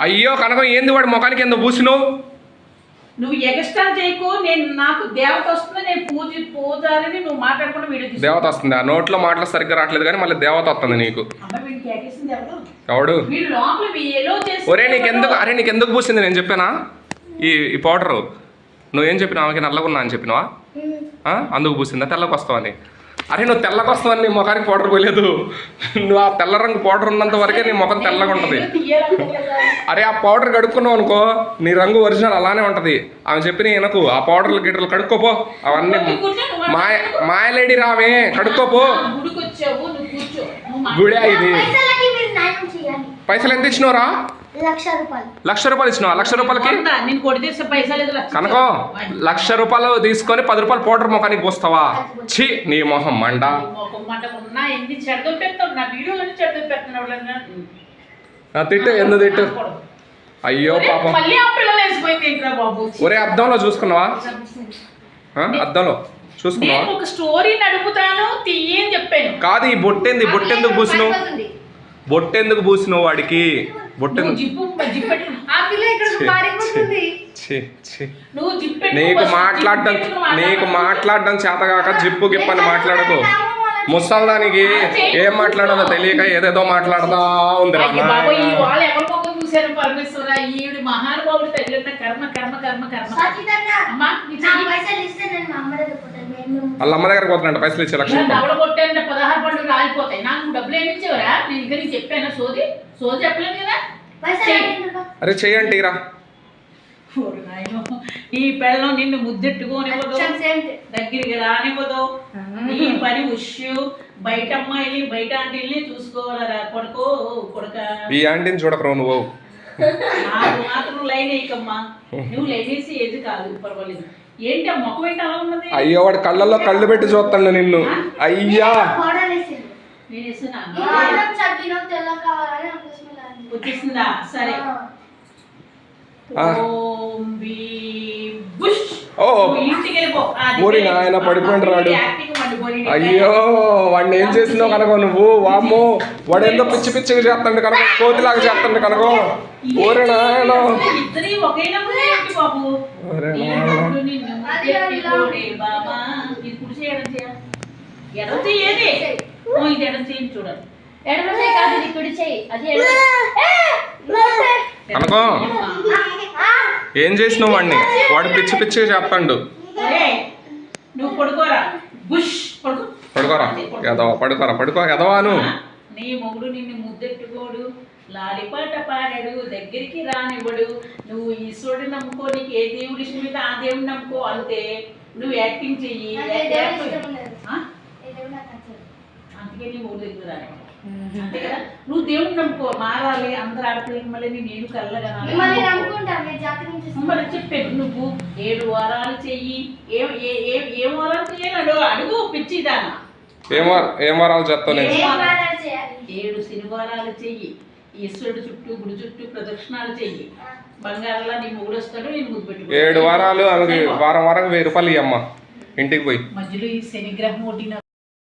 అయ్యో కనకం ఏంది వాడి ముఖానికి ఎందుకు పూసినావు? నువ్వు చేయకు నేను నాకు దేవత వస్తుంది నేను పూజ పూజారిని నువ్వు మాట్లాడకుండా వీడియో దేవత వస్తుంది. ఆ నోట్లో మాటలు సరిగ్గా రావట్లేదు కానీ మళ్ళీ దేవత వస్తుంది నీకు. ఎవడు? ఒరే నీకెందుకు? అరే నీకెందుకు పూసింది? నేను చెప్పానా? ఈ ఈ పౌడరు. నువ్వేం చెప్పినావు? ఆమెకి నల్లగున్నా అని చెప్పినావా? ఆ? అందుకు పూసిందా? తెల్లకి వస్తావని అరే నువ్వు తెల్లకి వస్తావని నీ ముఖానికి పౌడర్ పోయలేదు. నువ్వు ఆ తెల్ల రంగు పౌడర్ ఉన్నంత వరకే నీ ముఖం తెల్లగా ఉంటుంది. అరే ఆ పౌడర్ కడుక్కున్నావు అనుకో నీ రంగు ఒరిజినల్ అలానే ఉంటది. ఆమె చెప్పిన ఎనకు ఆ పౌడర్లు గిట్టలు కడుక్కోపో. అవన్నీ మాయ మాయలేడి రామే కడుక్కోపో. గుడే ఇది. పైసలు ఎంత ఇచ్చినవరా లక్ష రూపాయలు. లక్ష రూపాయలు ఇచ్చినావా? లక్ష రూపాయలకి? కనుకో లక్ష రూపాయలు తీసుకొని పది రూపాయలు పౌడర్ ముఖానికి పోస్తావా? ఛీ నీ మొహం మండ. తిట్టు ఎందుకు తిట్టు? అయ్యో పాపం. ఒరే అద్దంలో చూసుకున్నావా? అద్దంలో చూసుకున్నావా? నేను ఒక స్టోరీ నడుపుతాను తీయి అని చెప్పాను. కాదు ఈ బొట్టేంది బొట్టెందుకు పూసినావు? బొట్టెందుకు పూసినావు వాడికి? నువ్వు బొట్టెందుకు జిప్పు జిప్పెట్టు. ఆ పిల్ల ఇక్కడ పారిపోతుంది. ఛీ ఛీ నువ్వు జిప్పెట్టు నీకు మాట్లాడడం నీకు మాట్లాడడం చేతగాక జిప్పు గిప్పని మాట్లాడకు. ముసల్దానికి ఏం మాట్లాడాలో తెలియక ఏదేదో మాట్లాడదా ఉంది మహానుభావుడు తగిలిన కర్మ కర్మ కర్మ కర్మ ఖచ్చితంగా అమ్మా నీ నా చెయ్యి పైసలు ఇస్తే నేను మా అమ్మ దగ్గర పోతాను నేను వాళ్ళ అమ్మ దగ్గర పోతున్నట్టు పైసలు ఇచ్చే లక్ష పదహారు పండుగ రాలిపోతాయి. నాకు డబ్బులు ఏమి ఇచ్చావురా? నేను ఇంకా నీకు చెప్పాను సోది. సోది చెప్పలేదు కదా? అరే చెయ్యండి రా. ఈ పెళ్ళం నిన్ను ముద్దెట్టుకోనివ్వదు. దగ్గరికి రానివ్వదు. నీ పని ఉష్యు. బయట అమ్మాయిని బయట ఆంటీల్ని చూసుకోవాలరా కొడుకో కొడుక. ఈ ఆంటీని చూడకరావు నువ్వు. నాకు మాత్రం లైన్ వేయకమ్మా. నువ్వు లైన్ వేసి ఏది కాదు పర్వాలేదు. ఏంటి అలా ఉన్నది? అయ్యో వాడు కళ్ళల్లో కళ్ళు పెట్టి చూస్తాడు నిన్ను. అయ్యా! వచ్చేసిందా? సరే. ఓం ఇంటికి వెళ్ళిపో. ఊరి. నాయన పడిపోయిండు ఆ, రాడు. అయ్యో వాడిని ఏం చేసినావు కనుక నువ్వు వామ్మో. వాడు ఏందో పిచ్చి పిచ్చిగా చేస్తాడు కనుక కోతిలాగా చేస్తాడు కనుక. ఓరే నాయన. కనుకో. ఏం చేసినావు వాడిని? వాడు పిచ్చి పిచ్చిగా చేస్తాడు. నువ్వు పడుకోరా. పడుకో పడుకోరా? ఎదవా? పడుకోరా? పడుకో ఎదవాను. నీ మొగుడు నిన్ను ముద్దెట్టుకోడు. లాలిపాట పాడాడు దగ్గరికి రానివ్వడు. నువ్వు ఈశ్వరుడు నమ్ముకో నీకు ఏ దేవుడి ఇష్టం మీద ఆ దేవుడు నమ్ముకో. అంతే. నువ్వు యాక్టింగ్ చెయ్యి. దేవుడు దేవుడు. అందుకే నీ మొగుడు దగ్గర అంతే కదా? నువ్వు దేవుడిని నమ్ముకో. మారాలి అందరు ఆడపిల్లకి మళ్ళీ నేను కళ్ళగనాలి మీరు చెప్పాడు నువ్వు. ఏడు వారాలు చెయ్యి. ఏ ఏ- ఏ ఏ వారాలు చెయ్యాలి? అడుగు అడుగు పిచ్చిదానా. ఏం ఏం వారాలు ఏడు శనివారాలు చెయ్యి. ఈశ్వరుడు చుట్టూ గుడి చుట్టూ ప్రదక్షిణాలు చెయ్యి. బంగారంలా నీ మొగుడు వస్తాడు నేను ముద్దు పెట్టుకో ఏడు వారాలు వారం వారం వెయ్యి రూపాయలు ఇయ్యమ్మ. ఇంటికి పోయి. మధ్యలో ఈ శనిగ్రహం